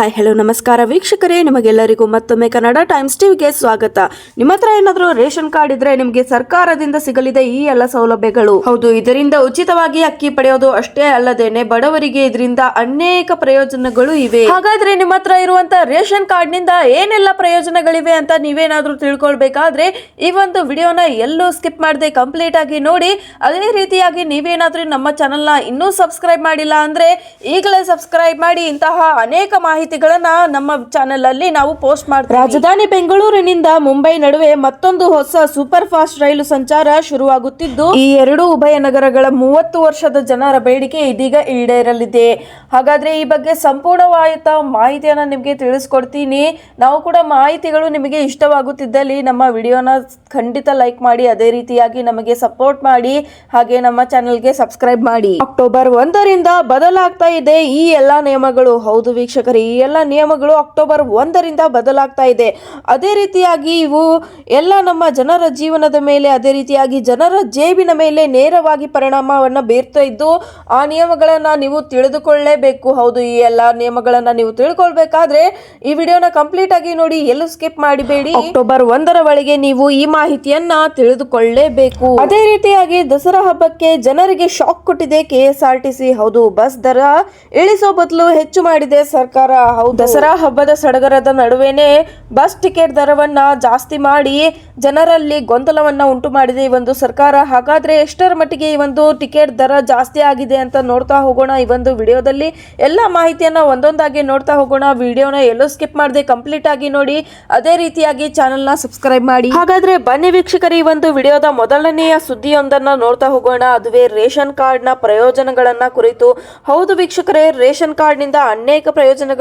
Hi hello ನಮಸ್ಕಾರ ವೀಕ್ಷಕರೇ, ನಿಮಗೆಲ್ಲರಿಗೂ ಮತ್ತೊಮ್ಮೆ ಕನ್ನಡ ಟೈಮ್ಸ್ ಟಿವಿಗೆ ಸ್ವಾಗತ. ನಿಮ್ಮ ಹತ್ರ ಏನಾದರೂ ರೇಷನ್ ಕಾರ್ಡ್ ಇದ್ರೆ ನಿಮಗೆ ಸರ್ಕಾರದಿಂದ ಸಿಗಲಿದೆ ಈ ಎಲ್ಲ ಸೌಲಭ್ಯಗಳು. ಹೌದು, ಇದರಿಂದ ಉಚಿತವಾಗಿ ಅಕ್ಕಿ ಪಡೆಯೋದು ಅಷ್ಟೇ ಅಲ್ಲದೇನೆ ಬಡವರಿಗೆ ಇದರಿಂದ ಅನೇಕ ಪ್ರಯೋಜನಗಳು ಇವೆ. ಹಾಗಾದ್ರೆ ನಿಮ್ಮ ಹತ್ರ ಇರುವಂತಹ ರೇಷನ್ ಕಾರ್ಡ್ನಿಂದ ಏನೆಲ್ಲ ಪ್ರಯೋಜನಗಳಿವೆ ಅಂತ ನೀವೇನಾದ್ರೂ ತಿಳ್ಕೊಳ್ಬೇಕಾದ್ರೆ ಈ ಒಂದು ವಿಡಿಯೋನ ಎಲ್ಲೂ ಸ್ಕಿಪ್ ಮಾಡದೆ ಕಂಪ್ಲೀಟ್ ಆಗಿ ನೋಡಿ. ಅದೇ ರೀತಿಯಾಗಿ ನೀವೇನಾದ್ರೂ ನಮ್ಮ ಚಾನೆಲ್ನ ಇನ್ನೂ ಸಬ್ಸ್ಕ್ರೈಬ್ ಮಾಡಿಲ್ಲ ಅಂದ್ರೆ ಈಗಲೇ ಸಬ್ಸ್ಕ್ರೈಬ್ ಮಾಡಿ ಇಂತಹ ಅನೇಕ ಮಾಹಿತಿಗಳನ್ನ ನಮ್ಮ ಚಾನೆಲ್ ಅಲ್ಲಿ ನಾವು ಪೋಸ್ಟ್ ಮಾಡ್ತೀವಿ. ರಾಜಧಾನಿ ಬೆಂಗಳೂರಿನಿಂದ ಮುಂಬೈ ನಡುವೆ ಮತ್ತೊಂದು ಹೊಸ ಸೂಪರ್ ಫಾಸ್ಟ್ ರೈಲು ಸಂಚಾರ ಶುರುವಾಗುತ್ತಿದ್ದು, ಈ ಎರಡು ಉಭಯ ನಗರಗಳ ಮೂವತ್ತು ವರ್ಷದ ಜನರ ಬೇಡಿಕೆ ಇದೀಗ ಈಡೇರಲಿದೆ. ಹಾಗಾದ್ರೆ ಈ ಬಗ್ಗೆ ಸಂಪೂರ್ಣವಾದ ಮಾಹಿತಿಯನ್ನ ನಿಮಗೆ ತಿಳಿಸ್ಕೊಡ್ತೀನಿ. ನಾವು ಕೂಡ ಮಾಹಿತಿಗಳು ನಿಮಗೆ ಇಷ್ಟವಾಗುತ್ತಿದ್ದಲ್ಲಿ ನಮ್ಮ ವಿಡಿಯೋನ ಖಂಡಿತ ಲೈಕ್ ಮಾಡಿ, ಅದೇ ರೀತಿಯಾಗಿ ನಮಗೆ ಸಪೋರ್ಟ್ ಮಾಡಿ, ಹಾಗೆ ನಮ್ಮ ಚಾನೆಲ್ಗೆ ಸಬ್ಸ್ಕ್ರೈಬ್ ಮಾಡಿ. ಅಕ್ಟೋಬರ್ ಒಂದರಿಂದ ಬದಲಾಗ್ತಾ ಇದೆ ಈ ಎಲ್ಲಾ ನಿಯಮಗಳು. ಹೌದು ವೀಕ್ಷಕರಿ ಎಲ್ಲ ನಿಯಮಗಳು ಅಕ್ಟೋಬರ್ ಒಂದರಿಂದ ಬದಲಾಗ್ತಾ ಇದೆ. ಅದೇ ರೀತಿಯಾಗಿ ಇವು ಎಲ್ಲ ನಮ್ಮ ಜನರ ಜೀವನದ ಮೇಲೆ ಅದೇ ರೀತಿಯಾಗಿ ಜನರ ಜೇಬಿನ ಮೇಲೆ ನೇರವಾಗಿ ಪರಿಣಾಮವನ್ನು ಬೀರ್ತಾ ಇದ್ದು ಆ ನಿಯಮಗಳನ್ನು ನೀವು ತಿಳಿದುಕೊಳ್ಳಲೇಬೇಕು ಹೌದು ಈ ಎಲ್ಲ ನಿಯಮಗಳನ್ನು ನೀವು ತಿಳ್ಕೊಳ್ಬೇಕಾದ್ರೆ ಈ ವಿಡಿಯೋನ ಕಂಪ್ಲೀಟ್ ಆಗಿ ನೋಡಿ ಎಲ್ಲೂ ಸ್ಕಿಪ್ ಮಾಡಿಬೇಡಿ. ಅಕ್ಟೋಬರ್ ಒಂದರ ಒಳಗೆ ನೀವು ಈ ಮಾಹಿತಿಯನ್ನ ತಿಳಿದುಕೊಳ್ಳಲೇಬೇಕು ಅದೇ ರೀತಿಯಾಗಿ ದಸರಾ ಹಬ್ಬಕ್ಕೆ ಜನರಿಗೆ ಶಾಕ್ ಕೊಟ್ಟಿದೆ ಕೆಎಸ್ಆರ್ಟಿಸಿ ಹೌದು ಬಸ್ ದರ ಇಳಿಸೋ ಬದಲು ಹೆಚ್ಚು ಮಾಡಿದೆ ಸರ್ಕಾರ. ದಸರಾ ಹಬ್ಬದ ಸಡಗರದ ನಡುವೆನೆ ಬಸ್ ಟಿಕೆಟ್ ದರವನ್ನ ಜಾಸ್ತಿ ಮಾಡಿ ಜನರಲ್ಲಿ ಗೊಂದಲವನ್ನ ಉಂಟು ಮಾಡಿದೆ ಈ ಒಂದು ಸರ್ಕಾರ. ಹಾಗಾದ್ರೆ ಎಷ್ಟರ ಮಟ್ಟಿಗೆ ಈ ಒಂದು ಟಿಕೆಟ್ ದರ ಜಾಸ್ತಿ ಆಗಿದೆ ಅಂತ ನೋಡ್ತಾ ಹೋಗೋಣ ಈ ಒಂದು ವಿಡಿಯೋದಲ್ಲಿ. ಎಲ್ಲ ಮಾಹಿತಿಯನ್ನ ಒಂದೊಂದಾಗಿ ನೋಡ್ತಾ ಹೋಗೋಣ. ವಿಡಿಯೋನ ಎಲ್ಲೋ ಸ್ಕಿಪ್ ಮಾಡದೆ ಕಂಪ್ಲೀಟ್ ಆಗಿ ನೋಡಿ. ಅದೇ ರೀತಿಯಾಗಿ ಚಾನೆಲ್ನ ಸಬ್ಸ್ಕ್ರೈಬ್ ಮಾಡಿ. ಹಾಗಾದ್ರೆ ಬನ್ನಿ ವೀಕ್ಷಕರು ಈ ಒಂದು ವಿಡಿಯೋದ ಮೊದಲನೆಯ ಸುದ್ದಿಯೊಂದನ್ನ ನೋಡ್ತಾ ಹೋಗೋಣ. ಅದುವೇ ರೇಷನ್ ಕಾರ್ಡ್ನ ಪ್ರಯೋಜನಗಳನ್ನ ಕುರಿತು. ಹೌದು ವೀಕ್ಷಕರೇ, ರೇಷನ್ ಕಾರ್ಡ್ನಿಂದ ಅನೇಕ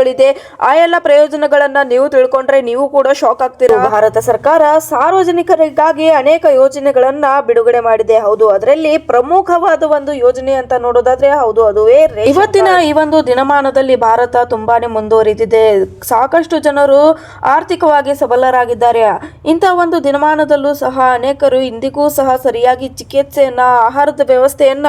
ಪ್ರಯೋಜನಗಳಿದೆ ಆ ಎಲ್ಲ ಪ್ರಯೋಜನಗಳನ್ನ ನೀವು ತಿಳ್ಕೊಂಡ್ರೆ ನೀವು ಕೂಡ ಶಾಕ್ ಆಗ್ತೀರಾ? ಭಾರತ ಸರ್ಕಾರ ಸಾರ್ವಜನಿಕರಿಗಾಗಿ ಅನೇಕ ಯೋಜನೆಗಳನ್ನ ಬಿಡುಗಡೆ ಮಾಡಿದೆ. ಹೌದು, ಅದರಲ್ಲಿ ಪ್ರಮುಖವಾದ ಒಂದು ಯೋಜನೆ ಅಂತ ನೋಡೋದಾದ್ರೆ ಹೌದು, ಅದುವೇ ಇವತ್ತಿನ ಈ ಒಂದು ದಿನಮಾನದಲ್ಲಿ ಭಾರತ ತುಂಬಾನೇ ಮುಂದುವರಿದಿದೆ. ಸಾಕಷ್ಟು ಜನರು ಆರ್ಥಿಕವಾಗಿ ಸಬಲರಾಗಿದ್ದಾರೆ. ಇಂಥ ಒಂದು ದಿನಮಾನದಲ್ಲೂ ಸಹ ಅನೇಕರು ಇಂದಿಗೂ ಸಹ ಸರಿಯಾಗಿ ಚಿಕಿತ್ಸೆಯನ್ನ, ಆಹಾರದ ವ್ಯವಸ್ಥೆಯನ್ನ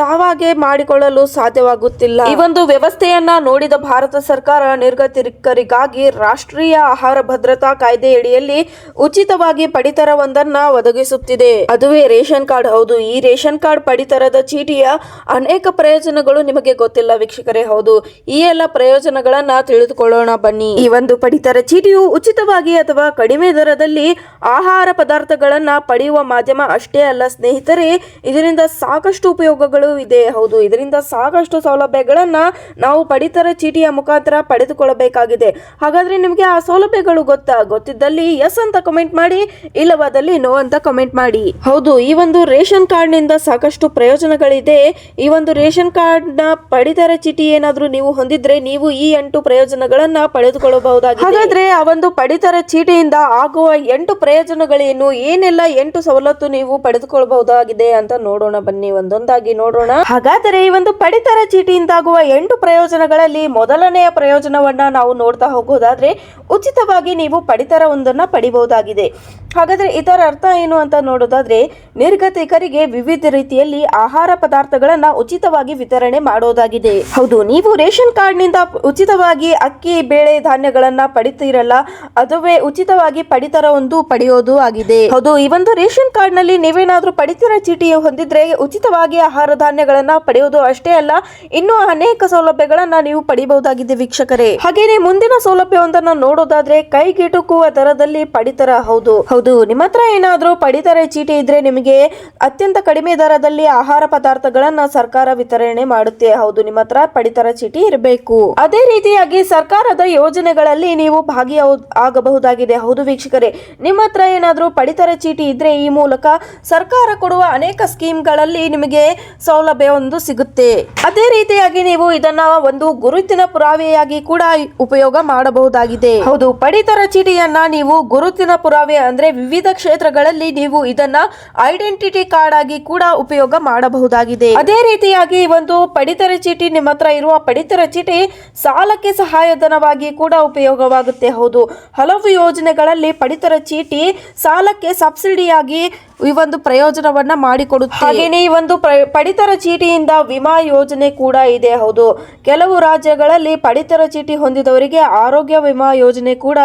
ತಾವಾಗೆ ಮಾಡಿಕೊಳ್ಳಲು ಸಾಧ್ಯವಾಗುತ್ತಿಲ್ಲ. ಈ ಒಂದು ವ್ಯವಸ್ಥೆಯನ್ನ ನೋಡಿದ ಭಾರತ ಸರ್ಕಾರ ನಿರ್ಗತಿಕರಿಗಾಗಿ ರಾಷ್ಟ್ರೀಯ ಆಹಾರ ಭದ್ರತಾ ಕಾಯ್ದೆಯಡಿಯಲ್ಲಿ ಉಚಿತವಾಗಿ ಪಡಿತರವೊಂದನ್ನ ಒದಗಿಸುತ್ತಿದೆ. ಅದುವೇ ರೇಷನ್ ಕಾರ್ಡ್ ಹೌದು. ಈ ರೇಷನ್ ಕಾರ್ಡ್ ಪಡಿತರದ ಚೀಟಿಯ ಅನೇಕ ಪ್ರಯೋಜನಗಳು ನಿಮಗೆ ಗೊತ್ತಿಲ್ಲ ವೀಕ್ಷಕರೇ, ಹೌದು. ಈ ಎಲ್ಲ ಪ್ರಯೋಜನಗಳನ್ನ ತಿಳಿದುಕೊಳ್ಳೋಣ ಬನ್ನಿ. ಈ ಒಂದು ಪಡಿತರ ಚೀಟಿಯು ಉಚಿತವಾಗಿ ಅಥವಾ ಕಡಿಮೆ ದರದಲ್ಲಿ ಆಹಾರ ಪದಾರ್ಥಗಳನ್ನ ಪಡೆಯುವ ಮಾಧ್ಯಮ ಅಷ್ಟೇ ಅಲ್ಲ, ಸ್ನೇಹಿತರೆ, ಇದರಿಂದ ಸಾಕಷ್ಟು ಉಪಯೋಗಗಳು ಇದೆ. ಹೌದು, ಇದರಿಂದ ಸಾಕಷ್ಟು ಸೌಲಭ್ಯಗಳನ್ನ ನಾವು ಪಡಿತರ ಚೀಟಿಯ ಮುಖಾಂತರ ಪಡೆದುಕೊಳ್ಳಬೇಕಾಗಿದೆ. ಹಾಗಾದ್ರೆ ನಿಮಗೆ ಆ ಸೌಲಭ್ಯಗಳು ಗೊತ್ತಾ? ಗೊತ್ತಿದ್ದಲ್ಲಿ ಎಸ್ ಅಂತ ಕಮೆಂಟ್ ಮಾಡಿ, ಇಲ್ಲವಾದಲ್ಲಿ ನೋ ಅಂತ ಕಮೆಂಟ್ ಮಾಡಿ. ಹೌದು, ಈ ಒಂದು ರೇಷನ್ ಕಾರ್ಡ್ನಿಂದ ಸಾಕಷ್ಟು ಪ್ರಯೋಜನಗಳಿದೆ. ಈ ಒಂದು ರೇಷನ್ ಕಾರ್ಡ್ನ ಪಡಿತರ ಚೀಟಿ ಏನಾದ್ರೂ ನೀವು ಹೊಂದಿದ್ರೆ ನೀವು ಈ ಎಂಟು ಪ್ರಯೋಜನಗಳನ್ನ ಪಡೆದುಕೊಳ್ಳಬಹುದಾಗಿದೆ. ಹಾಗಾದ್ರೆ ಆ ಒಂದು ಪಡಿತರ ಚೀಟಿಯಿಂದ ಆಗುವ ಎಂಟು ಪ್ರಯೋಜನಗಳೇನು? ಏನೆಲ್ಲ ಎಂಟು ಸವಲತ್ತು ನೀವು ಪಡೆದುಕೊಳ್ಳಬಹುದಾಗಿದೆ ಅಂತ ನೋಡೋಣ ಬನ್ನಿ. ಒಂದೊಂದಾಗಿ ನೋಡೋಣ. ಹಾಗಾದರೆ ಈ ಒಂದು ಪಡಿತರ ಚೀಟಿಯಿಂದಾಗುವ ಎಂಟು ಪ್ರಯೋಜನಗಳಲ್ಲಿ ಮೊದಲನೆಯ ಪ್ರಯೋಜನವನ್ನ ನಾವು ನೋಡ್ತಾ ಹೋಗೋದಾದ್ರೆ ಉಚಿತವಾಗಿ ನೀವು ಪಡಿತರ ಒಂದನ್ನ ಪಡಿಬಹುದಾಗಿದೆ. ಹಾಗಾದ್ರೆ ಇದರ ಅರ್ಥ ಏನು ಅಂತ ನೋಡೋದಾದ್ರೆ ನಿರ್ಗತಿಕರಿಗೆ ವಿವಿಧ ರೀತಿಯಲ್ಲಿ ಆಹಾರ ಪದಾರ್ಥಗಳನ್ನ ಉಚಿತವಾಗಿ ವಿತರಣೆ ಮಾಡೋದಾಗಿದೆ. ಹೌದು, ನೀವು ರೇಷನ್ ಕಾರ್ಡ್ನಿಂದ ಉಚಿತವಾಗಿ ಅಕ್ಕಿ, ಬೇಳೆ, ಧಾನ್ಯಗಳನ್ನ ಪಡಿತೀರಲ್ಲ, ಅದುವೇ ಉಚಿತವಾಗಿ ಪಡಿತರ ಒಂದು ಪಡೆಯೋದು ಆಗಿದೆ. ಹೌದು, ಈ ಒಂದು ರೇಷನ್ ಕಾರ್ಡ್ನಲ್ಲಿ ನೀವೇನಾದ್ರೂ ಪಡಿತರ ಚೀಟಿ ಹೊಂದಿದ್ರೆ ಉಚಿತವಾಗಿ ಆಹಾರ ಧಾನ್ಯಗಳನ್ನ ಪಡೆಯೋದು ಅಷ್ಟೇ ಅಲ್ಲ, ಇನ್ನೂ ಅನೇಕ ಸೌಲಭ್ಯಗಳನ್ನ ನೀವು ಪಡಿಬಹುದಾಗಿದೆ ವೀಕ್ಷಕರೇ, ಹಾಗೇನೆ ಮುಂದಿನ ಸೌಲಭ್ಯವೊಂದನ್ನ ನೋಡೋದಾದ್ರೆ ಕೈಗೆಟುಕುವ ದರದಲ್ಲಿ ಪಡಿತರ ಹೌದು. ಹೌದು, ನಿಮ್ಮ ಹತ್ರ ಏನಾದ್ರೂ ಪಡಿತರ ಚೀಟಿ ಇದ್ರೆ ನಿಮಗೆ ಅತ್ಯಂತ ಕಡಿಮೆ ದರದಲ್ಲಿ ಆಹಾರ ಪದಾರ್ಥಗಳನ್ನ ಸರ್ಕಾರ ವಿತರಣೆ ಮಾಡುತ್ತೆ. ಹೌದು, ನಿಮ್ಮ ಹತ್ರ ಪಡಿತರ ಚೀಟಿ ಇರಬೇಕು. ಅದೇ ರೀತಿಯಾಗಿ ಸರ್ಕಾರದ ಯೋಜನೆಗಳಲ್ಲಿ ನೀವು ಭಾಗಿ ಆಗಬಹುದಾಗಿದೆ. ಹೌದು ವೀಕ್ಷಕರೇ, ನಿಮ್ಮ ಹತ್ರ ಏನಾದ್ರೂ ಪಡಿತರ ಚೀಟಿ ಇದ್ರೆ ಈ ಮೂಲಕ ಸರ್ಕಾರ ಕೊಡುವ ಅನೇಕ ಸ್ಕೀಮ್ಗಳಲ್ಲಿ ನಿಮಗೆ ಸೌಲಭ್ಯ ಒಂದು ಸಿಗುತ್ತೆ. ಅದೇ ರೀತಿಯಾಗಿ ನೀವು ಇದನ್ನ ಒಂದು ಗುರುತಿನ ಪುರಾವೆಯಾಗಿ ಕೂಡ ಉಪಯೋಗ ಮಾಡಬಹುದಾಗಿದೆ. ಹೌದು, ಪಡಿತರ ಚೀಟಿಯನ್ನ ನೀವು ಗುರುತಿನ ಪುರಾವೆ ಅಂದ್ರೆ ವಿವಿಧ ಕ್ಷೇತ್ರಗಳಲ್ಲಿ ನೀವು ಇದನ್ನ ಐಡೆಂಟಿಟಿ ಕಾರ್ಡ್ ಆಗಿ ಕೂಡ ಉಪಯೋಗ ಮಾಡಬಹುದಾಗಿದೆ. ಅದೇ ರೀತಿಯಾಗಿ ಒಂದು ಪಡಿತರ ಚೀಟಿ ನಿಮ್ಮ ಹತ್ರ ಇರುವ ಪಡಿತರ ಚೀಟಿ ಸಾಲಕ್ಕೆ ಸಹಾಯಧನವಾಗಿ ಕೂಡ ಉಪಯೋಗವಾಗುತ್ತೆ. ಹೌದು, ಹಲವು ಯೋಜನೆಗಳಲ್ಲಿ ಪಡಿತರ ಚೀಟಿ ಸಾಲಕ್ಕೆ ಸಬ್ಸಿಡಿಯಾಗಿ ಈ ಒಂದು ಪ್ರಯೋಜನವನ್ನ ಮಾಡಿಕೊಡುತ್ತೆ. ಹಾಗೇನೆ ಈ ಒಂದು ಪಡಿತರ ಚೀಟಿಯಿಂದ ವಿಮಾ ಯೋಜನೆ ಕೂಡ ಇದೆ, ಹೌದು. ಕೆಲವು ರಾಜ್ಯಗಳಲ್ಲಿ ಪಡಿತರ ಚೀಟಿ ಹೊಂದಿದವರಿಗೆ ಆರೋಗ್ಯ ವಿಮಾ ಯೋಜನೆ ಕೂಡ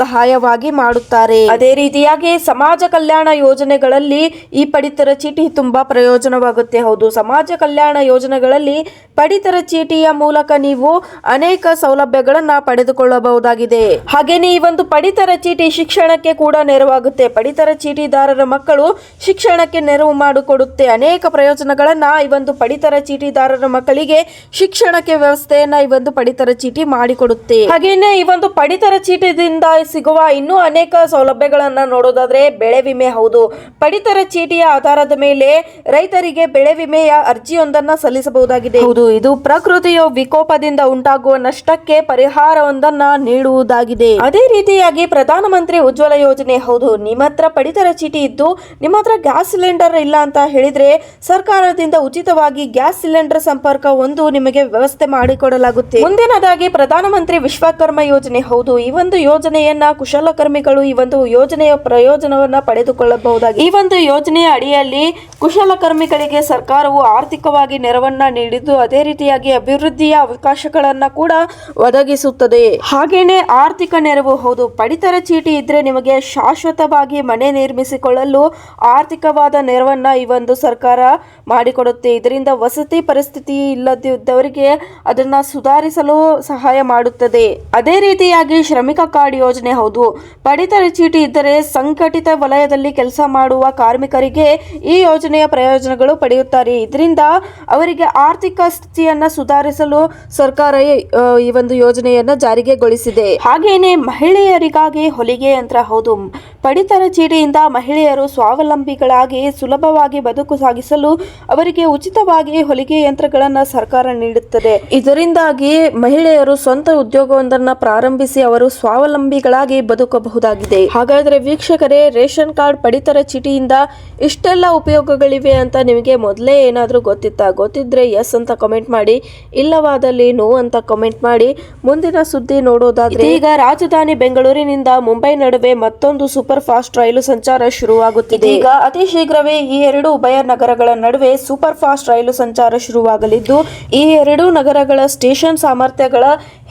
ಸಹಾಯವಾಗಿ ಮಾಡುತ್ತಾರೆ. ಅದೇ ರೀತಿಯಾಗಿ ಸಮಾಜ ಕಲ್ಯಾಣ ಯೋಜನೆಗಳಲ್ಲಿ ಈ ಪಡಿತರ ಚೀಟಿ ತುಂಬಾ ಪ್ರಯೋಜನವಾಗುತ್ತೆ, ಹೌದು. ಸಮಾಜ ಕಲ್ಯಾಣ ಯೋಜನೆಗಳಲ್ಲಿ ಪಡಿತರ ಚೀಟಿಯ ಮೂಲಕ ನೀವು ಅನೇಕ ಸೌಲಭ್ಯಗಳನ್ನ ಪಡೆದುಕೊಳ್ಳಬಹುದಾಗಿದೆ. ಹಾಗೇನೆ ಈ ಒಂದು ಪಡಿತರ ಚೀಟಿ ಶಿಕ್ಷಣಕ್ಕೆ ಕೂಡ ನೆರವಾಗುತ್ತೆ. ಪಡಿತರ ಚೀಟಿದಾರರ ಮಕ್ಕಳು ಶಿಕ್ಷಣಕ್ಕೆ ನೆರವು ಮಾಡಿಕೊಡುತ್ತೆ. ಅನೇಕ ಪ್ರಯೋಜನಗಳನ್ನ ಈ ಒಂದು ಪಡಿತರ ಚೀಟಿದಾರರ ಮಕ್ಕಳಿಗೆ ಶಿಕ್ಷಣಕ್ಕೆ ವ್ಯವಸ್ಥೆಯನ್ನ ಈ ಒಂದು ಪಡಿತರ ಚೀಟಿ ಮಾಡಿಕೊಡುತ್ತೆ. ಹಾಗೇನೆ ಈ ಒಂದು ಪಡಿತರ ಚೀಟಿದಿಂದ ಸಿಗುವ ಇನ್ನೂ ಅನೇಕ ಸೌಲಭ್ಯಗಳನ್ನ ನೋಡೋದಾದ್ರೆ ಬೆಳೆ ವಿಮೆ ಹೌದು. ಪಡಿತರ ಚೀಟಿಯ ಆಧಾರದ ಮೇಲೆ ರೈತರಿಗೆ ಬೆಳೆ ವಿಮೆಯ ಅರ್ಜಿಯೊಂದನ್ನ ಸಲ್ಲಿಸಬಹುದಾಗಿದೆ. ಹೌದು, ಇದು ಪ್ರಕೃತಿಯ ವಿಕೋಪದಿಂದ ಉಂಟಾಗುವ ನಷ್ಟಕ್ಕೆ ಪರಿಹಾರವೊಂದನ್ನ ನೀಡುವುದಾಗಿದೆ. ಅದೇ ರೀತಿಯಾಗಿ ಪ್ರಧಾನಮಂತ್ರಿ ಉಜ್ವಲ ಯೋಜನೆ ಹೌದು. ನಿಮ್ಮ ಹತ್ರ ಪಡಿತರ ಚೀಟಿ ಇದ್ದು ನಿಮ್ಮ ಹತ್ರ ಗ್ಯಾಸ್ ಸಿಲಿಂಡರ್ ಇಲ್ಲ ಅಂತ ಹೇಳಿದ್ರೆ ಸರ್ಕಾರದಿಂದ ಉಚಿತವಾಗಿ ಗ್ಯಾಸ್ ಸಿಲಿಂಡರ್ ಸಂಪರ್ಕ ಒಂದು ನಿಮಗೆ ವ್ಯವಸ್ಥೆ ಮಾಡಿಕೊಡಲಾಗುತ್ತೆ. ಮುಂದಿನದಾಗಿ ಪ್ರಧಾನಮಂತ್ರಿ ವಿಶ್ವಕರ್ಮ ಯೋಜನೆ. ಹೌದು, ಈ ಒಂದು ಯೋಜನೆಯನ್ನ ಕುಶಲಕರ್ಮಿಗಳು ಈ ಒಂದು ಯೋಜನೆಯ ಪ್ರಯೋಜನವನ್ನ ಪಡೆದುಕೊಳ್ಳಬಹುದಾಗಿದೆ. ಈ ಒಂದು ಯೋಜನೆಯ ಅಡಿಯಲ್ಲಿ ಕುಶಲಕರ್ಮಿಗಳಿಗೆ ಸರ್ಕಾರವು ಆರ್ಥಿಕವಾಗಿ ನೆರವನ್ನ ನೀಡಿದ್ದು, ಅದೇ ರೀತಿಯಾಗಿ ಅಭಿವೃದ್ಧಿಯ ಅವಕಾಶಗಳನ್ನ ಕೂಡ ಒದಗಿಸುತ್ತದೆ. ಹಾಗೇನೆ ಆರ್ಥಿಕ ನೆರವು, ಹೌದು, ಪಡಿತರ ಚೀಟಿ ಇದ್ರೆ ನಿಮಗೆ ಶಾಶ್ವತವಾಗಿ ಮನೆ ನಿರ್ಮಿಸಿಕೊಳ್ಳಲು ಆರ್ಥಿಕವಾದ ನೆರವನ್ನ ಈ ಒಂದು ಸರ್ಕಾರ ಮಾಡಿಕೊಡುತ್ತೆ. ಇದರಿಂದ ವಸತಿ ಪರಿಸ್ಥಿತಿ ಇಲ್ಲದಿದ್ದವರಿಗೆ ಅದನ್ನ ಸುಧಾರಿಸಲು ಸಹಾಯ ಮಾಡುತ್ತದೆ. ಅದೇ ರೀತಿಯಾಗಿ ಶ್ರಮಿಕ ಕಾರ್ಡ್ ಯೋಜನೆ ಹೌದು. ಪಡಿತರ ಚೀಟಿ ಇದ್ದರೆ ಸಂಘಟಿತ ವಲಯದಲ್ಲಿ ಕೆಲಸ ಮಾಡುವ ಕಾರ್ಮಿಕರಿಗೆ ಈ ಯೋಜನೆಯ ಪ್ರಯೋಜನಗಳು ಪಡೆಯುತ್ತಾರೆ. ಇದರಿಂದ ಅವರಿಗೆ ಆರ್ಥಿಕ ಸ್ಥಿತಿಯನ್ನ ಸುಧಾರಿಸಲು ಸರ್ಕಾರ ಈ ಒಂದು ಯೋಜನೆಯನ್ನ ಜಾರಿಗೆಗೊಳಿಸಿದೆ. ಹಾಗೆಯೇ ಮಹಿಳೆಯರಿಗಾಗಿ ಹೊಲಿಗೆ ಯಂತ್ರ ಹೌದು. ಪಡಿತರ ಚೀಟಿಯಿಂದ ಮಹಿಳೆಯರು ಸ್ವಾವಲಂಬಿಗಳಾಗಿ ಸುಲಭವಾಗಿ ಬದುಕು ಸಾಗಿಸಲು ಅವರಿಗೆ ಉಚಿತವಾಗಿ ಹೊಲಿಗೆ ಯಂತ್ರಗಳನ್ನು ಸರ್ಕಾರ ನೀಡುತ್ತದೆ. ಇದರಿಂದಾಗಿ ಮಹಿಳೆಯರು ಸ್ವಂತ ಉದ್ಯೋಗವೊಂದನ್ನು ಪ್ರಾರಂಭಿಸಿ ಅವರು ಸ್ವಾವಲಂಬಿಗಳಾಗಿ ಬದುಕಬಹುದಾಗಿದೆ. ಹಾಗಾದ್ರೆ ವೀಕ್ಷಕರೇ, ರೇಷನ್ ಕಾರ್ಡ್ ಪಡಿತರ ಚೀಟಿಯಿಂದ ಇಷ್ಟೆಲ್ಲ ಉಪಯೋಗಗಳಿವೆ ಅಂತ ನಿಮಗೆ ಮೊದಲೇ ಏನಾದರೂ ಗೊತ್ತಿತ್ತಾ? ಗೊತ್ತಿದ್ರೆ ಎಸ್ ಅಂತ ಕಮೆಂಟ್ ಮಾಡಿ, ಇಲ್ಲವಾದಲ್ಲಿ ನೋ ಅಂತ ಕಮೆಂಟ್ ಮಾಡಿ, ಮುಂದಿನ ಸುದ್ದಿ ನೋಡೋದಾದ್ರೆ ಈಗ ರಾಜಧಾನಿ ಬೆಂಗಳೂರಿನಿಂದ ಮುಂಬೈ ನಡುವೆ ಮತ್ತೊಂದು ಸೂಪರ್ ಫಾಸ್ಟ್ ರೈಲು ಸಂಚಾರ ಶುರುವಾಗುತ್ತಿದೆ. ಈಗ ಅತಿ ಶೀಘ್ರವೇ ಈ ಎರಡು ಉಭಯ ನಗರಗಳ ನಡುವೆ ಸೂಪರ್ ಫಾಸ್ಟ್ ರೈಲು ಸಂಚಾರ ಶುರುವಾಗಲಿದ್ದು, ಈ ಎರಡು ನಗರಗಳ ಸ್ಟೇಷನ್ ಸಾಮರ್ಥ್ಯಗಳ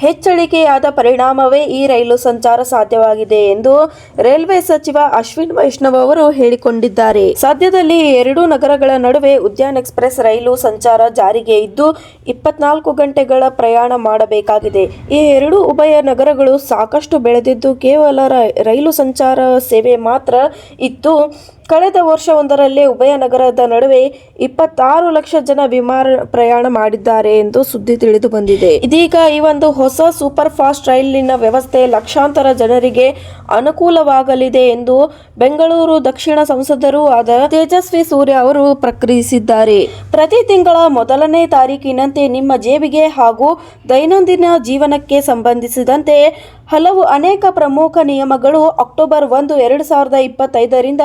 ಹೆಚ್ಚಳಿಕೆಯಾದ ಪರಿಣಾಮವೇ ಈ ರೈಲು ಸಂಚಾರ ಸಾಧ್ಯವಾಗಿದೆ ಎಂದು ರೈಲ್ವೆ ಸಚಿವ ಅಶ್ವಿನ್ ವೈಷ್ಣವ್ ಅವರು ಹೇಳಿಕೊಂಡಿದ್ದಾರೆ. ಸದ್ಯದಲ್ಲಿ ಎರಡು ನಗರಗಳ ನಡುವೆ ಉದ್ಯಾನ್ ಎಕ್ಸ್ಪ್ರೆಸ್ ರೈಲು ಸಂಚಾರ ಜಾರಿಗೆ ಇದ್ದು, ಇಪ್ಪತ್ನಾಲ್ಕು ಗಂಟೆಗಳ ಪ್ರಯಾಣ ಮಾಡಬೇಕಾಗಿದೆ. ಈ ಎರಡು ಉಭಯ ನಗರಗಳು ಸಾಕಷ್ಟು ಬೆಳೆದಿದ್ದು, ಕೇವಲ ರೈಲು ಸಂಚಾರ ಸೇವೆ ಮಾತ್ರ ಇತ್ತು ಕಳೆದ ವರ್ಷವೊಂದರಲ್ಲೇ ಉಭಯ ನಗರದ ನಡುವೆ ಇಪ್ಪತ್ತಾರು ಲಕ್ಷ ಜನ ವಿಮಾನ ಪ್ರಯಾಣ ಮಾಡಿದ್ದಾರೆ ಎಂದು ಸುದ್ದಿ ತಿಳಿದು ಬಂದಿದೆ. ಇದೀಗ ಈ ಒಂದು ಹೊಸ ಸೂಪರ್ ಫಾಸ್ಟ್ ರೈಲಿನ ವ್ಯವಸ್ಥೆ ಲಕ್ಷಾಂತರ ಜನರಿಗೆ ಅನುಕೂಲವಾಗಲಿದೆ ಎಂದು ಬೆಂಗಳೂರು ದಕ್ಷಿಣ ಸಂಸದರು ಆದ ತೇಜಸ್ವಿ ಸೂರ್ಯ ಅವರು ಪ್ರಕ್ರಿಯಿಸಿದ್ದಾರೆ ಪ್ರತಿ ತಿಂಗಳ ಮೊದಲನೇ ತಾರೀಕಿನಂತೆ ನಿಮ್ಮ ಜೇಬಿಗೆ ಹಾಗೂ ದೈನಂದಿನ ಜೀವನಕ್ಕೆ ಸಂಬಂಧಿಸಿದಂತೆ ಹಲವು ಅನೇಕ ಪ್ರಮುಖ ನಿಯಮಗಳು ಅಕ್ಟೋಬರ್ ಒಂದು, ಎರಡು ಸಾವಿರದ ಇಪ್ಪತ್ತೈದರಿಂದ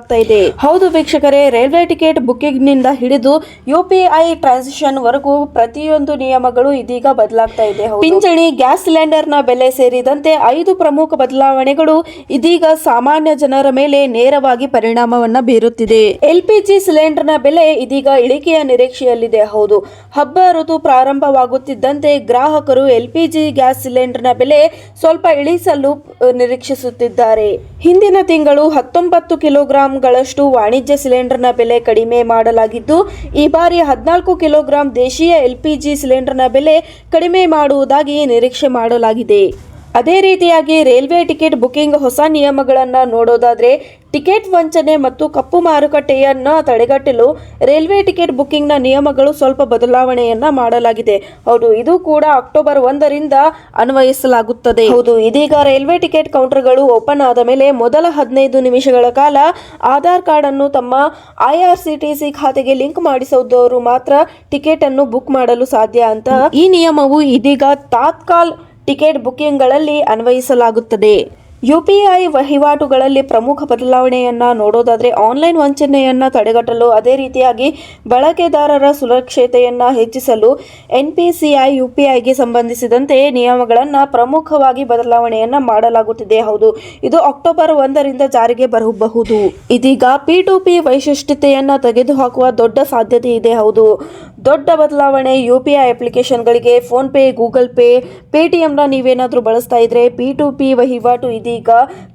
ಬದಲಾಗ್ತಾ ಇದೆ. ಹೌದು ವೀಕ್ಷಕರೇ, ರೈಲ್ವೆ ಟಿಕೆಟ್ ಬುಕ್ಕಿಂಗ್ನಿಂದ ಹಿಡಿದು ಯುಪಿಐ ಟ್ರಾನ್ಸಾಕ್ಷನ್ ವರೆಗೂ ಪ್ರತಿಯೊಂದು ನಿಯಮಗಳು ಇದೀಗ ಬದಲಾಗ್ತಾ ಇದೆ. ಪಿಂಚಣಿ, ಗ್ಯಾಸ್ ಸಿಲಿಂಡರ್ನ ಬೆಲೆ ಸೇರಿದಂತೆ ಐದು ಪ್ರಮುಖ ಬದಲಾವಣೆಗಳು ಇದೀಗ ಸಾಮಾನ್ಯ ಜನರ ಮೇಲೆ ನೇರವಾಗಿ ಪರಿಣಾಮವನ್ನ ಬೀರುತ್ತಿದೆ. ಎಲ್ಪಿಜಿ ಸಿಲಿಂಡರ್ನ ಬೆಲೆ ಇದೀಗ ಇಳಿಕೆಯ ನಿರೀಕ್ಷೆಯಲ್ಲಿದೆ. ಹೌದು. ಹಬ್ಬ ಋತು ಪ್ರಾರಂಭವಾಗುತ್ತಿದ್ದಂತೆ ಗ್ರಾಹಕರು ಎಲ್ಪಿಜಿ ಗ್ಯಾಸ್ ಸಿಲಿಂಡರ್ನ ಬೆಲೆ ಸ್ವಲ್ಪ ಇಳಿಸಲು ನಿರೀಕ್ಷಿಸುತ್ತಿದ್ದಾರೆ. ಹಿಂದಿನ ತಿಂಗಳು ಹತ್ತೊಂಬತ್ತು ಕಿಲೋಗ್ರಾಂಗಳಷ್ಟು ವಾಣಿಜ್ಯ ಸಿಲಿಂಡರ್ನ ಬೆಲೆ ಕಡಿಮೆ ಮಾಡಲಾಗಿದ್ದು, ಈ ಬಾರಿ ಹದಿನಾಲ್ಕು ಕಿಲೋಗ್ರಾಂ ದೇಶೀಯ ಎಲ್ಪಿಜಿ ಸಿಲಿಂಡರ್ನ ಬೆಲೆ ಕಡಿಮೆ ಮಾಡುವುದಾಗಿ ನಿರೀಕ್ಷೆ ಮಾಡಲಾಗಿದೆ. ಅದೇ ರೀತಿಯಾಗಿ ರೈಲ್ವೆ ಟಿಕೆಟ್ ಬುಕಿಂಗ್ ಹೊಸ ನಿಯಮಗಳನ್ನು ನೋಡೋದಾದರೆ ಟಿಕೆಟ್ ವಂಚನೆ ಮತ್ತು ಕಪ್ಪು ಮಾರುಕಟ್ಟೆಯನ್ನು ತಡೆಗಟ್ಟಲು ರೈಲ್ವೆ ಟಿಕೆಟ್ ಬುಕಿಂಗ್ನ ನಿಯಮಗಳು ಸ್ವಲ್ಪ ಬದಲಾವಣೆಯನ್ನ ಮಾಡಲಾಗಿದೆ. ಹೌದು, ಇದು ಕೂಡ ಅಕ್ಟೋಬರ್ ಒಂದರಿಂದ ಅನ್ವಯಿಸಲಾಗುತ್ತದೆ. ಹೌದು, ಇದೀಗ ರೈಲ್ವೆ ಟಿಕೆಟ್ ಕೌಂಟರ್ಗಳು ಓಪನ್ ಆದ ಮೇಲೆ ಮೊದಲ ಹದಿನೈದು ನಿಮಿಷಗಳ ಕಾಲ ಆಧಾರ್ ಕಾರ್ಡ್ ಅನ್ನು ತಮ್ಮ ಐಆರ್ಸಿಟಿಸಿ ಖಾತೆಗೆ ಲಿಂಕ್ ಮಾಡಿಸೋದವರು ಮಾತ್ರ ಟಿಕೆಟ್ ಅನ್ನು ಬುಕ್ ಮಾಡಲು ಸಾಧ್ಯ ಅಂತ ಈ ನಿಯಮವು ಇದೀಗ ತಾತ್ಕಾಲ್ ಟಿಕೆಟ್ ಬುಕಿಂಗ್ಗಳಲ್ಲಿ ಅನ್ವಯಿಸಲಾಗುತ್ತದೆ. ಯುಪಿಐ ವಹಿವಾಟುಗಳಲ್ಲಿ ಪ್ರಮುಖ ಬದಲಾವಣೆಯನ್ನು ನೋಡೋದಾದರೆ ಆನ್ಲೈನ್ ವಂಚನೆಯನ್ನ ತಡೆಗಟ್ಟಲು ಅದೇ ರೀತಿಯಾಗಿ ಬಳಕೆದಾರರ ಸುರಕ್ಷತೆಯನ್ನು ಹೆಚ್ಚಿಸಲು ಎನ್ಪಿಸಿಐ ಯುಪಿಐಗೆ ಸಂಬಂಧಿಸಿದಂತೆ ನಿಯಮಗಳನ್ನ ಪ್ರಮುಖವಾಗಿ ಬದಲಾವಣೆಯನ್ನ ಮಾಡಲಾಗುತ್ತಿದೆ. ಹೌದು, ಇದು ಅಕ್ಟೋಬರ್ ಒಂದರಿಂದ ಜಾರಿಗೆ ಬರಬಹುದು. ಇದೀಗ ಪಿ ಟು ಪಿ ವೈಶಿಷ್ಟ್ಯತೆಯನ್ನು ತೆಗೆದುಹಾಕುವ ದೊಡ್ಡ ಸಾಧ್ಯತೆ ಇದೆ. ಹೌದು, ದೊಡ್ಡ ಬದಲಾವಣೆ ಯು ಪಿ ಐ ಅಪ್ಲಿಕೇಶನ್ಗಳಿಗೆ ಫೋನ್ ಪೇ, ಗೂಗಲ್ ಪೇ, ಪೇಟಿಎಂನ ನೀವೇನಾದರೂ ಬಳಸ್ತಾ ಇದ್ರೆ ಪಿ ಟು ಪಿ ವಹಿವಾಟು ಇದೀಗ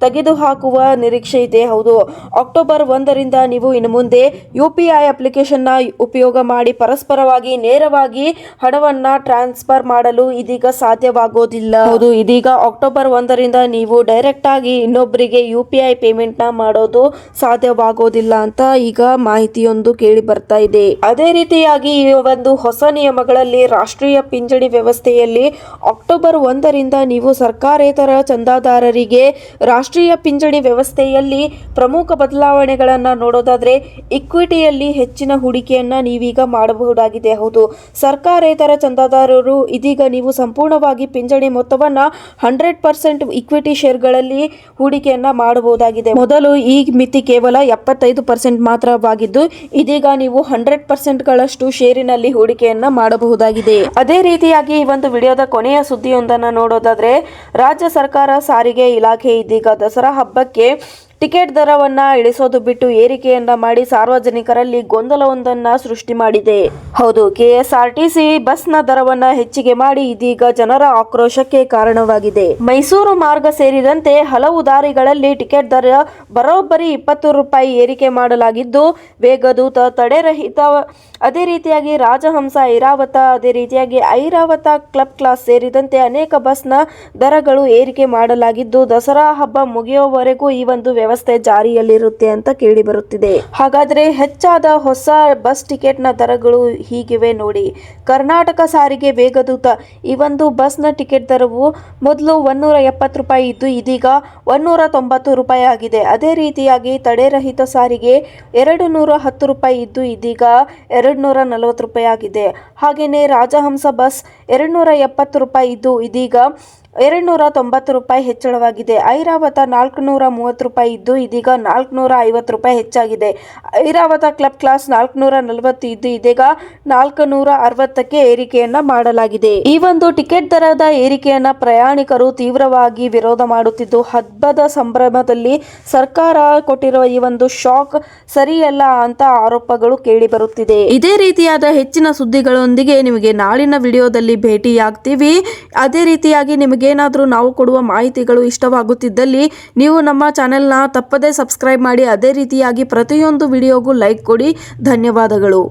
ತೆಗೆದುಹಾಕುವ ನಿರೀಕ್ಷೆ ಇದೆ. ಹೌದು, ಅಕ್ಟೋಬರ್ ಒಂದರಿಂದ ನೀವು ಇನ್ನು ಮುಂದೆ ಯು ಪಿ ಐ ಅಪ್ಲಿಕೇಶನ್ನ ಉಪಯೋಗ ಮಾಡಿ ಪರಸ್ಪರವಾಗಿ ನೇರವಾಗಿ ಹಣವನ್ನು ಟ್ರಾನ್ಸ್ಫರ್ ಮಾಡಲು ಇದೀಗ ಸಾಧ್ಯವಾಗೋದಿಲ್ಲ. ಹೌದು, ಇದೀಗ ಅಕ್ಟೋಬರ್ ಒಂದರಿಂದ ನೀವು ಡೈರೆಕ್ಟ್ ಆಗಿ ಇನ್ನೊಬ್ಬರಿಗೆ ಯು ಪಿ ಐ ಪೇಮೆಂಟ್ನ ಮಾಡೋದು ಸಾಧ್ಯವಾಗೋದಿಲ್ಲ ಅಂತ ಈಗ ಮಾಹಿತಿಯೊಂದು ಕೇಳಿ ಬರ್ತಾ ಇದೆ. ಅದೇ ರೀತಿಯಾಗಿ ಈ ಒಂದು ಹೊಸ ನಿಯಮಗಳಲ್ಲಿ ರಾಷ್ಟ್ರೀಯ ಪಿಂಚಣಿ ವ್ಯವಸ್ಥೆಯಲ್ಲಿ ಅಕ್ಟೋಬರ್ ಒಂದರಿಂದ ನೀವು ಸರ್ಕಾರೇತರ ಚಂದಾದಾರರಿಗೆ ರಾಷ್ಟ್ರೀಯ ಪಿಂಚಣಿ ವ್ಯವಸ್ಥೆಯಲ್ಲಿ ಪ್ರಮುಖ ಬದಲಾವಣೆಗಳನ್ನು ನೋಡೋದಾದ್ರೆ ಇಕ್ವಿಟಿಯಲ್ಲಿ ಹೆಚ್ಚಿನ ಹೂಡಿಕೆಯನ್ನು ನೀವೀಗ ಮಾಡಬಹುದಾಗಿದೆ. ಹೌದು, ಸರ್ಕಾರೇತರ ಚಂದಾದಾರರು ಇದೀಗ ನೀವು ಸಂಪೂರ್ಣವಾಗಿ ಪಿಂಚಣಿ ಮೊತ್ತವನ್ನ ಹಂಡ್ರೆಡ್ ಪರ್ಸೆಂಟ್ ಇಕ್ವಿಟಿ ಶೇರ್ಗಳಲ್ಲಿ ಹೂಡಿಕೆಯನ್ನು ಮಾಡಬಹುದಾಗಿದೆ. ಮೊದಲು ಈ ಮಿತಿ ಕೇವಲ ಎಪ್ಪತ್ತೈದು ಪರ್ಸೆಂಟ್ ಮಾತ್ರವಾಗಿದ್ದು, ಇದೀಗ ನೀವು ಹಂಡ್ರೆಡ್ ಪರ್ಸೆಂಟ್ಗಳಷ್ಟು ಶೇರಿನಲ್ಲಿ ಹೂಡಿಕೆಯನ್ನು ಮಾಡಬಹುದಾಗಿದೆ. ಅದೇ ರೀತಿಯಾಗಿ ಈ ಒಂದು ವಿಡಿಯೋದ ಕೊನೆಯ ಸುದ್ದಿಯೊಂದನ್ನು ನೋಡೋದಾದ್ರೆ, ರಾಜ್ಯ ಸರ್ಕಾರ ಸಾರಿಗೆ ಇಲಾಖೆ ಇದೀಗ ದಸರಾ ಹಬ್ಬಕ್ಕೆ ಟಿಕೆಟ್ ದರವನ್ನ ಇಳಿಸೋದು ಬಿಟ್ಟು ಏರಿಕೆಯನ್ನ ಮಾಡಿ ಸಾರ್ವಜನಿಕರಲ್ಲಿ ಗೊಂದಲವೊಂದನ್ನ ಸೃಷ್ಟಿ ಮಾಡಿದೆ. ಹೌದು, ಕೆಎಸ್ಆರ್ಟಿಸಿ ಬಸ್ನ ದರವನ್ನ ಹೆಚ್ಚಿಗೆ ಮಾಡಿ ಇದೀಗ ಜನರ ಆಕ್ರೋಶಕ್ಕೆ ಕಾರಣವಾಗಿದೆ. ಮೈಸೂರು ಮಾರ್ಗ ಸೇರಿದಂತೆ ಹಲವು ದಾರಿಗಳಲ್ಲಿ ಟಿಕೆಟ್ ದರ ಬರೋಬ್ಬರಿ ಇಪ್ಪತ್ತು ರೂಪಾಯಿ ಏರಿಕೆ ಮಾಡಲಾಗಿದ್ದು, ವೇಗದೂತ ತಡೆರಹಿತ ಅದೇ ರೀತಿಯಾಗಿ ರಾಜಹಂಸ, ಐರಾವತ, ಅದೇ ರೀತಿಯಾಗಿ ಐರಾವತ ಕ್ಲಬ್ ಕ್ಲಾಸ್ ಸೇರಿದಂತೆ ಅನೇಕ ಬಸ್ನ ದರಗಳು ಏರಿಕೆ ಮಾಡಲಾಗಿದ್ದು, ದಸರಾ ಹಬ್ಬ ಮುಗಿಯುವವರೆಗೂ ಈ ಒಂದು ವ್ಯವಸ್ಥೆ ಜಾರಿಯಲ್ಲಿರುತ್ತೆ ಅಂತ ಕೇಳಿ ಬರುತ್ತಿದೆ. ಹಾಗಾದ್ರೆ ಹೆಚ್ಚಾದ ಹೊಸ ಬಸ್ ಟಿಕೆಟ್ನ ದರಗಳು ಹೀಗಿವೆ ನೋಡಿ. ಕರ್ನಾಟಕ ಸಾರಿಗೆ ವೇಗದೂತ, ಈ ಒಂದು ಬಸ್ನ ಟಿಕೆಟ್ ದರವು ಮೊದಲು ಒನ್ನೂರ ಎಪ್ಪತ್ತು ರೂಪಾಯಿ ಇದ್ದು ಇದೀಗ ಒನ್ನೂರ ತೊಂಬತ್ತು ರೂಪಾಯಿ ಆಗಿದೆ. ಅದೇ ರೀತಿಯಾಗಿ ತಡೆರಹಿತ ಸಾರಿಗೆ ಎರಡು ನೂರ ಹತ್ತು ರೂಪಾಯಿ ಇದ್ದು ಇದೀಗ ಎರಡು ನೂರ ನಲವತ್ತು ರೂಪಾಯಿ ಆಗಿದೆ. ಹಾಗೆಯೇ ರಾಜಹಂಸ ಬಸ್ ಎರಡು ನೂರ ಎಪ್ಪತ್ತು ರೂಪಾಯಿ ಇದ್ದು ಇದೀಗ ಎರಡು ನೂರ ತೊಂಬತ್ತು ರೂಪಾಯಿ ಹೆಚ್ಚಳವಾಗಿದೆ. ಐರಾವತ ನಾಲ್ಕುನೂರ ಮೂವತ್ತು ರೂಪಾಯಿ ಇದ್ದು, ಇದೀಗ ನಾಲ್ಕುನೂರ ಐವತ್ತು ರೂಪಾಯಿ ಹೆಚ್ಚಾಗಿದೆ. ಐರಾವತ ಕ್ಲಬ್ ಕ್ಲಾಸ್ ನಾಲ್ಕುನೂರ ನಲವತ್ತು ಇದ್ದು, ಇದೀಗ ನಾಲ್ಕುನೂರ ಅರವತ್ತಕ್ಕೆ ಏರಿಕೆಯನ್ನ ಮಾಡಲಾಗಿದೆ. ಈ ಒಂದು ಟಿಕೆಟ್ ದರದ ಏರಿಕೆಯನ್ನ ಪ್ರಯಾಣಿಕರು ತೀವ್ರವಾಗಿ ವಿರೋಧ ಮಾಡುತ್ತಿದ್ದು, ಹಬ್ಬದ ಸಂಭ್ರಮದಲ್ಲಿ ಸರ್ಕಾರ ಕೊಟ್ಟಿರುವ ಈ ಒಂದು ಶಾಕ್ ಸರಿಯಲ್ಲ ಅಂತ ಆರೋಪಗಳು ಕೇಳಿ ಬರುತ್ತಿದೆ ಇದೇ ರೀತಿಯಾದ ಹೆಚ್ಚಿನ ಸುದ್ದಿಗಳೊಂದಿಗೆ ನಿಮಗೆ ನಾಳಿನ ವಿಡಿಯೋದಲ್ಲಿ ಭೇಟಿಯಾಗ್ತೀವಿ. ಅದೇ ರೀತಿಯಾಗಿ ನಿಮಗೇನಾದರೂ ನಾವು ಕೊಡುವ ಮಾಹಿತಿಗಳು ಇಷ್ಟವಾಗುತ್ತಿದ್ದಲ್ಲಿ ನೀವು ನಮ್ಮ ಚಾನೆಲ್ನ ತಪ್ಪದೇ ಸಬ್ಸ್ಕ್ರೈಬ್ ಮಾಡಿ ಅದೇ ರೀತಿಯಾಗಿ ಪ್ರತಿಯೊಂದು ವಿಡಿಯೋಗೂ ಲೈಕ್ ಕೊಡಿ. ಧನ್ಯವಾದಗಳು.